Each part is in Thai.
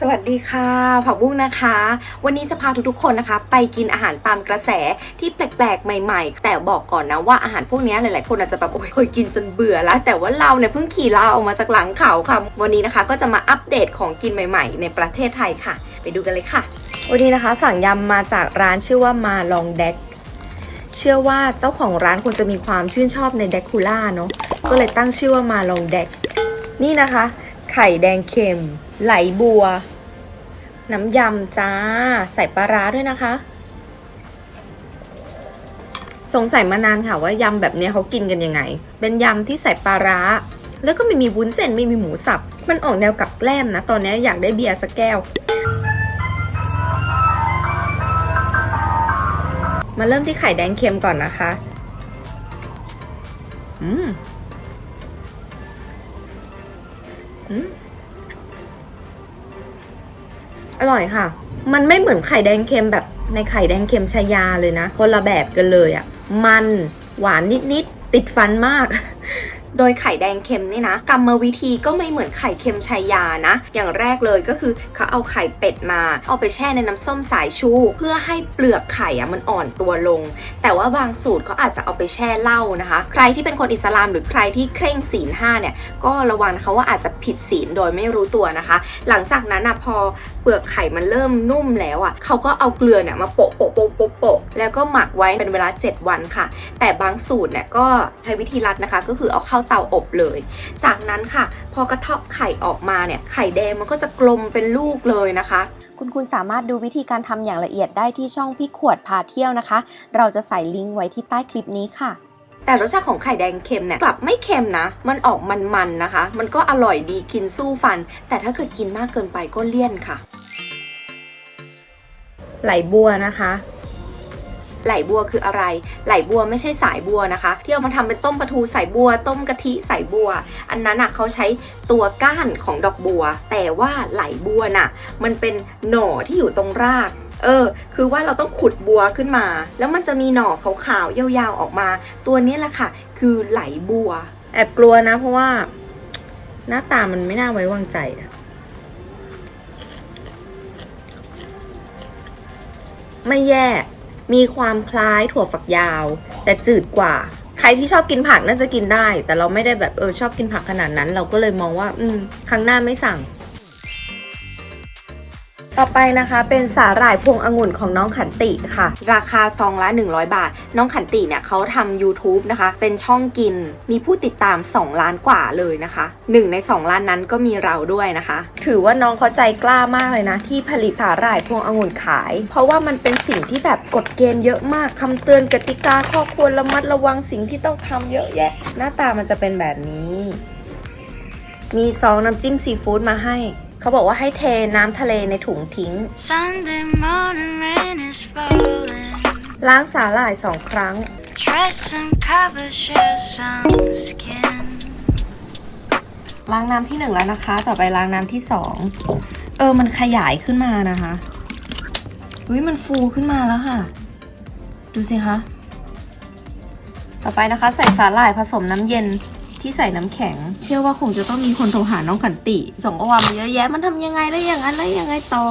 สวัสดีค่ะผักบุ้งนะคะ วันนี้จะพาทุกๆคนนะคะ ไปกินอาหารตามกระแสที่แปลกๆ ใหม่ๆ แต่บอกก่อนนะว่าอาหารพวกนี้หลายๆ คนอาจจะแบบโอ้ยเคยกินจนเบื่อแล้ว แต่ว่าเราเนี่ยเพิ่งขี่ลาออกมาจากหลังเขาค่ะ วันนี้นะคะก็จะมาอัปเดตของกินใหม่ ๆ ในประเทศไทยค่ะ ไปดูกันเลยค่ะ วันนี้นะคะสั่งยำมาจากร้านชื่อว่ามาลองแดกเชื่อว่าเจ้าของร้านคงจะมีความชื่นชอบในแดกคูล่าเนาะก็เลยตั้งชื่อว่ามาลองแดกนี่นะคะ ไข่แดงเค็ม ไหลบัว น้ำยำจ้า ใส่ปลาร้าด้วยนะคะ สงสัยมานานค่ะว่ายำแบบนี้เขากินกันยังไง เป็นยำที่ใส่ปลาร้า แล้วก็ไม่มีวุ้นเส้นไม่มีหมูสับ มันออกแนวกับแกล้มนะ ตอนนี้อยากได้เบียร์สักแก้ว มาเริ่มที่ไข่แดงเค็มก่อนนะคะ อืม อืม อร่อยค่ะ มันไม่เหมือนไข่แดงเค็มแบบในไข่แดงเค็มชายาเลยนะ คนละแบบกันเลยอะ่ะ มันหวานนิดๆ ติดฟันมาก โดยไข่แดงเค็มนี่นะ กรรมวิธีก็ไม่เหมือนไข่เค็มชายานะ อย่างแรกเลยก็คือเขาเอาไข่เป็ดมา เอาไปแช่ในน้ำส้มสายชู เพื่อให้เปลือกไข่อะมันอ่อนตัวลง แต่ว่าบางสูตรเขาอาจจะเอาไปแช่เหล้านะคะ ใครที่เป็นคนอิสลามหรือใครที่เคร่งศีลห้าเนี่ย ก็ระวังนะคะว่าอาจจะผิดศีลโดยไม่รู้ตัวนะคะ หลังจากนั้นนะพอเปลือกไข่มันเริ่มนุ่มแล้วอะเขาก็เอาเกลือเนี่ยมาโปะโปะโปะโปะโปะแล้วก็หมักไว้เป็นเวลา 7 วันค่ะ แต่บางสูตรเนี่ยก็ใช้วิธีรัดนะคะ ก็คือเอาเข้าเตาอบเลย จากนั้นค่ะ พอกระเทาะไข่ออกมาเนี่ยไข่แดงมันก็จะกลมเป็นลูกเลยนะคะ คุณคุณสามารถดูวิธีการทำอย่างละเอียดได้ที่ช่องพี่ขวดพาเที่ยวนะคะ เราจะใส่ลิงก์ไว้ที่ใต้คลิปนี้ค่ะแต่รสชาติของไข่แดงเค็มเนี่ยกลับไม่เค็มนะ มันออกมันๆนะคะ มันก็อร่อยดีกินสู้ฟัน แต่ถ้าเกิดกินมากเกินไปก็เลี่ยนค่ะ ไหลบัวนะคะ ไหลบัวคืออะไร ไหลบัวไม่ใช่สายบัวนะคะ ที่เอามาทำเป็นต้มปลาทูสายบัว ต้มกะทิสายบัว อันนั้นอะเขาใช้ตัวก้านของดอกบัว แต่ว่าไหลบัวน่ะ มันเป็นหน่อที่อยู่ตรงรากเออ คือว่าเราต้องขุดบัวขึ้นมา แล้วมันจะมีหน่อขาวๆยาวๆออกมา ตัวนี้แหละค่ะ คือไหลบัว แอบกลัวนะ เพราะว่า หน้าตามันไม่น่าไว้วางใจอะไม่แย่ มีความคล้ายถั่วฝักยาว แต่จืดกว่า ใครที่ชอบกินผักน่าจะกินได้ แต่เราไม่ได้แบบเออชอบกินผักขนาดนั้น เราก็เลยมองว่า อืม ครั้งหน้าไม่สั่ง ต่อไปนะคะเป็นสาหร่ายพวงองุ่นของน้องขันติค่ะ ราคาซองละ 100 บาท น้องขันติเนี่ยเขาทำ YouTube นะคะ เป็นช่องกิน มีผู้ติดตาม 2 ล้านกว่าเลยนะคะหนึ่งใน 2 ล้านนั้นก็มีเราด้วยนะคะ ถือว่าน้องเขาใจกล้ามากเลยนะ ที่ผลิตสาหร่ายพวงองุ่นขาย เพราะว่ามันเป็นสิ่งที่แบบกฎเกณฑ์เยอะมากคำเตือนกติกาข้อควรระมัดระวังสิ่งที่ต้องทำเยอะแยะ หน้าตามันจะเป็นแบบนี้ มีซองน้ำจิ้มซีฟู้ดมาให้ เขาบอกว่าให้เทน้ำทะเลในถุงทิ้ง Sunday morning rain is falling. ล้างสาหร่ายสองครั้ง Dress and cover share some skin. ล้างน้ำที่หนึ่งแล้วนะคะ ต่อไปล้างน้ำที่สองเออ มันขยายขึ้นมานะคะอุ้ยมันฟูขึ้นมาแล้วค่ะ ดูสิคะ ต่อไปนะคะ ใส่สาหร่ายผสมน้ำเย็น ที่ใส่น้ำแข็ง เชื่อว่าคงจะต้องมีคนโทรหาน้องขันติส่งข้อความมาเยอะแยะมันทำยังไงได้อย่างนั้นได้ยังไงต่อ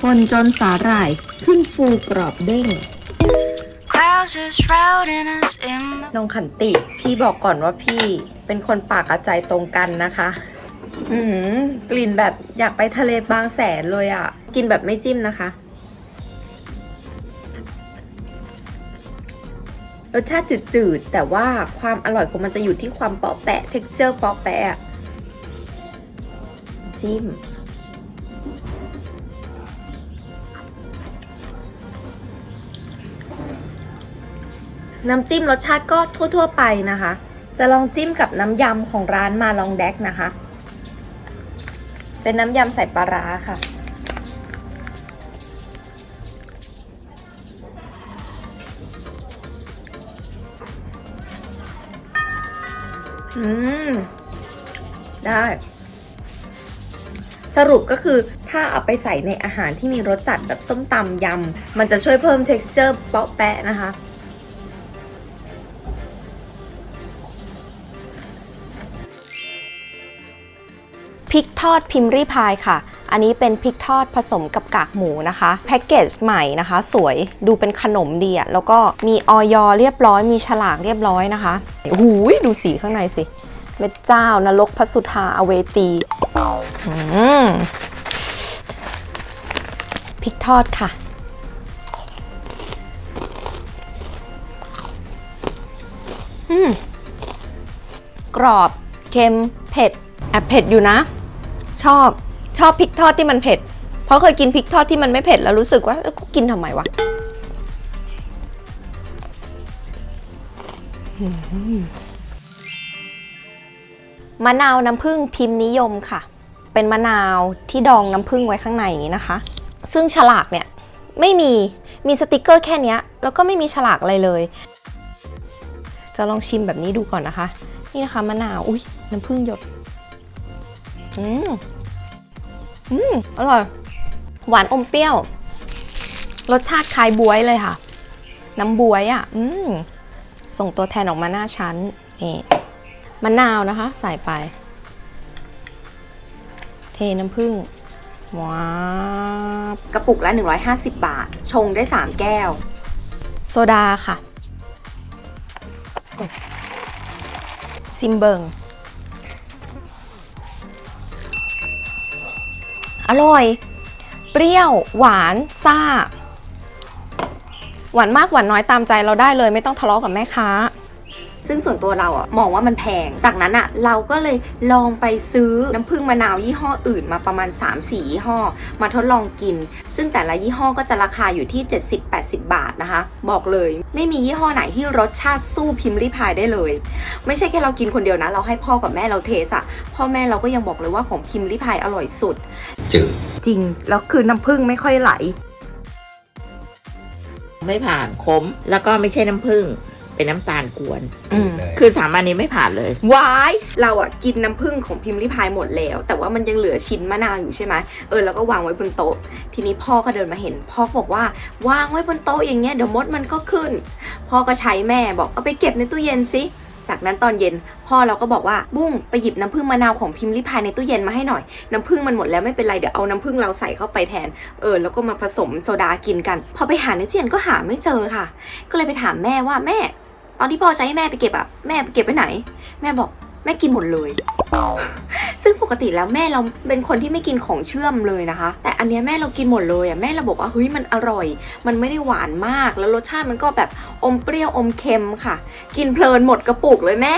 คนจนสาหร่ายขึ้นฟูกรอบเด้ง Clouds are shrouding us in น้องขันติ พี่บอกก่อนว่าพี่เป็นคนปากกระใจตรงกันนะคะ อืมกลิ่นแบบอยากไปทะเลบางแสนเลยอะ่ะ กินแบบไม่จิ้มนะคะ รสชาติจืดๆ แต่ว่าความอร่อยของมันจะอยู่ที่ความเปาะแปะ เท็กเจอร์เปาะแปะอะจิ้ม น้ำจิ้มรสชาติก็ทั่ว ๆ ไปนะคะ จะลองจิ้มกับน้ำยำของร้านมาลองแดกนะคะ เป็นน้ำยำใส่ปลาร้าค่ะ อืม ได้ สรุปก็คือถ้าเอาไปใส่ในอาหารที่มีรสจัดแบบส้มตำยำ มันจะช่วยเพิ่ม texture เปาะแปะนะคะ ริกทอดพิมรีพายค่ะ อันนี้เป็นพริกทอดผสมกับกากหมูนะคะ แพ็กเกจใหม่นะคะ สวยดูเป็นขนมดีอะแล้วก็มีออยเรียบร้อย มีฉลากเรียบร้อยนะคะโอ้โหดูสีข้างในสิเม็ดเจ้านรกพระสุธาอเวจีพริกทอดค่ะ อืม กรอบ เค็ม เผ็ดแอบเผ็ดอยู่นะ ชอบชอบพริกทอดที่มันเผ็ด เพราะเคยกินพริกทอดที่มันไม่เผ็ดแล้วรู้สึกว่ากูกินทำไมวะมะนาวน้ำผึ้งพิมพ์นิยมค่ะ เป็นมะนาวที่ดองน้ำผึ้งไว้ข้างในอย่างนี้นะคะ ซึ่งฉลากเนี่ยไม่มีมีสติกเกอร์แค่เนี้ยแล้วก็ไม่มีฉลากอะไรเลย จะลองชิมแบบนี้ดูก่อนนะคะ นี่นะคะมะนาวอุ้ยน้ำผึ้งหยด อืมอืมอร่อย หวานอมเปรี้ยว รสชาติคล้ายบวยเลยค่ะ น้ำบวยอะ่ะ อืมส่งตัวแทนออกมาหน้าชั้น นี่มะนาวนะคะ ใส่ไป เทน้ำผึ้งว้าวกระปุกละ 150 บาท ชงได้ 3 แก้ว โซดาค่ะ ซิมเบิง อร่อย เปรี้ยว หวานซ่า หวานมากหวานน้อยตามใจเราได้เลย ไม่ต้องทะเลาะกับแม่ค้า ซึ่งส่วนตัวเราอะมองว่ามันแพง จากนั้นอะเราก็เลยลองไปซื้อน้ำผึ้งมะนาวยี่ห้ออื่นมาประมาณ 3-4ยี่ห้อ มาทดลองกิน ซึ่งแต่ละยี่ห้อก็จะราคาอยู่ที่ 70-80 บาทนะคะ บอกเลยไม่มียี่ห้อไหนที่รสชาติสู้พิมพ์ริพายได้เลย ไม่ใช่แค่เรากินคนเดียวนะ เราให้พ่อกับแม่เราเทสอะพ่อแม่เราก็ยังบอกเลยว่าของพิมพ์ริพายอร่อยสุดจืดจริง แล้วคือน้ำผึ้งไม่ค่อยไหลไม่ผ่านขมแล้วก็ไม่ใช่น้ำผึ้ง เป็นน้ำตาลกวน อืม เลยคือสามอันนี้ไม่ผ่านเลย วายเราอะกินน้ำผึ้งของพิมพ์ริพายหมดแล้ว แต่ว่ามันยังเหลือชิ้นมะนาวอยู่ใช่ไหมเออแล้วก็วางไว้บนโต๊ะ ทีนี้พ่อก็เดินมาเห็น พ่อก็บอกว่าวางไว้บนโต๊ะอย่างเงี้ยเดี๋ยวมดมันก็ขึ้น พ่อก็ใช้แม่บอกเอาไปเก็บในตู้เย็นสิจากนั้นตอนเย็น พ่อเราก็บอกว่าบุ้งไปหยิบน้ำผึ้งมะนาวของพิมพ์ริพายในตู้เย็นมาให้หน่อยน้ำผึ้งมันหมดแล้วไม่เป็นไรเดี๋ยวเอาน้ำผึ้งเราใส่เข้าไปแทน เออแล้วก็มาผสมโซดากินกัน พอไปหาในตู้เย็นก็หาไม่เจอค่ะ ก็เลยไปถามแม่ว่าแม่ ตอนที่พ่อใช้ให้แม่ไปเก็บอะแม่ไปเก็บไว้ไหน แม่บอกแม่กินหมดเลย ซึ่งปกติแล้วแม่เราเป็นคนที่ไม่กินของเชื่อมเลยนะคะ แต่อันเนี้ยแม่เรากินหมดเลยอะแม่เราบอกว่าเฮ้ยมันอร่อย มันไม่ได้หวานมากแล้วรสชาติมันก็แบบอมเปรี้ยวอมเค็มค่ะ กินเพลินหมดกระปุกเลยแม่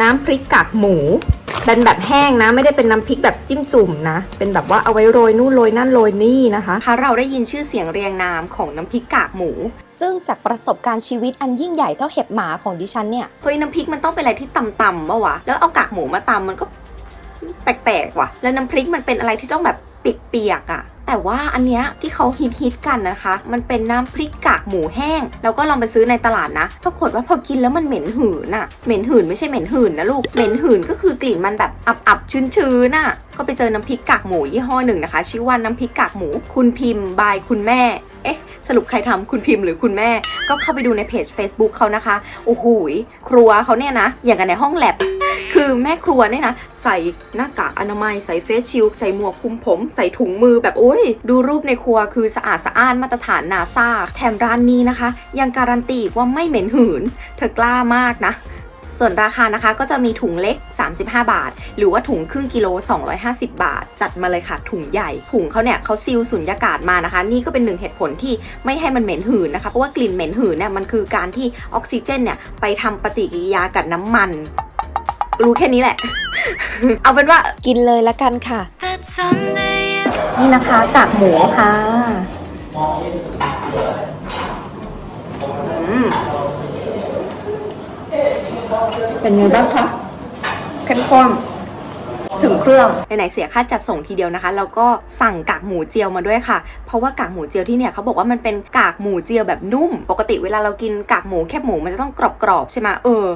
น้ำพริกกากหมู เป็นแบบแห้งนะ ไม่ได้เป็นน้ำพริกแบบจิ้มจุ่มนะ เป็นแบบว่าเอาไว้โรยนู่นโรยนั่นโรยนี่นะคะถ้าเราได้ยินชื่อเสียงเรียงนามของน้ำพริกกากหมู ซึ่งจากประสบการณ์ชีวิตอันยิ่งใหญ่เท่าเห็บหมาของดิฉันเนี่ยเฮ้ยน้ำพริกมันต้องเป็นอะไรที่ต่ำๆปะวะแล้วเอากากหมูมาตำมันก็แปลกๆว่ะ แล้วน้ำพริกมันเป็นอะไรที่ต้องแบบเปียกๆอะ่ะ แต่ว่าอันเนี้ยที่เขาฮิตๆกันนะคะ มันเป็นน้ำพริกกากหมูแห้ง แล้วก็ลองไปซื้อในตลาดนะ ปรากฏว่าพอกินแล้วมันเหม็นหืนอะเหม็นหืนไม่ใช่เหม็นหืนนะลูก เหม็นหืนก็คือกลิ่นมันแบบอับๆชื้นๆน่ะ ก็ไปเจอน้ำพริกกากหมูยี่ห้อหนึ่งนะคะ ชื่อว่าน้ำพริกกากหมู คุณพิมพ์บายคุณแม่ เอ๊ะสรุปใครทำคุณพิมพ์หรือคุณแม่ ก็เข้าไปดูในเพจ Facebook เขานะคะ โอ้โหยครัวเขาเนี่ยนะ อย่างกันในห้องแลบ คือแม่ครัวเนี่ยนะ ใส่หน้ากากอนามัย ใส่เฟสชิลใส่หมวกคุมผม ใส่ถุงมือแบบโอ้ย ดูรูปในครัวคือสะอาดสะอ้านมาตรฐานนาซาแถมร้านนี้นะคะ ยังการันตีว่าไม่เหม็นหืน เธอกล้ามากนะส่วนราคานะคะก็จะมีถุงเล็ก 35 บาท หรือว่าถุงครึ่งกิโล 250 บาท จัดมาเลยค่ะ ถุงใหญ่ ถุงเขาเนี่ยเขาซีลสุญญากาศมานะคะ นี่ก็เป็นหนึ่งเหตุผลที่ไม่ให้มันเหม็นหืนนะคะ เพราะว่ากลิ่นเหม็นหืนเนี่ยมันคือการที่ออกซิเจนเนี่ยไปทำปฏิกิริยากับน้ำมัน รู้แค่นี้แหละ เอาเป็นว่ากินเลยละกันค่ะ นี่นะคะกากหมูค่ะเป็นไงบ้างคะเข้มข้น ถึงเครื่องไหนๆเสียค่าจัดส่งทีเดียวนะคะแล้วก็สั่งกากหมูเจียวมาด้วยค่ะ เพราะว่ากากหมูเจียวที่เนี่ยเขาบอกว่ามันเป็นกากหมูเจียวแบบนุ่ม ปกติเวลาเรากินกากหมูแคบหมูมันจะต้องกรอบๆใช่ไหมเออ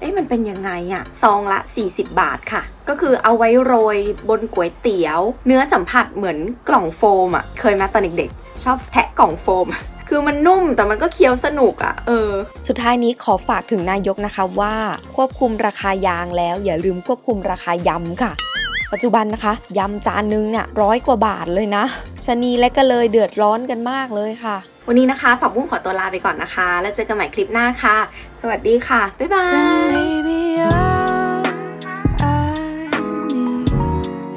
เอ๊ะมันเป็นยังไงอะซองละ 40 บาทค่ะ ก็คือเอาไว้โรยบนก๋วยเตี๋ยว เนื้อสัมผัสเหมือนกล่องโฟมอะเคยไหมตอนเด็กๆ ชอบแทะกล่องโฟมคือมันนุ่มแต่มันก็เคี้ยวสนุกอะเออ สุดท้ายนี้ขอฝากถึงนายกนะคะว่า ควบคุมราคายางแล้ว อย่าลืมควบคุมราคายำค่ะ ปัจจุบันนะคะยำจานนึงเนี่ยร้อยกว่าบาทเลยนะชะนีและก็เลยเดือดร้อนกันมากเลยค่ะ วันนี้นะคะผักบุ้งขอตัวลาไปก่อนนะคะ แล้วเจอกันใหม่คลิปหน้าค่ะ สวัสดีค่ะ บ๊ายบาย Then maybe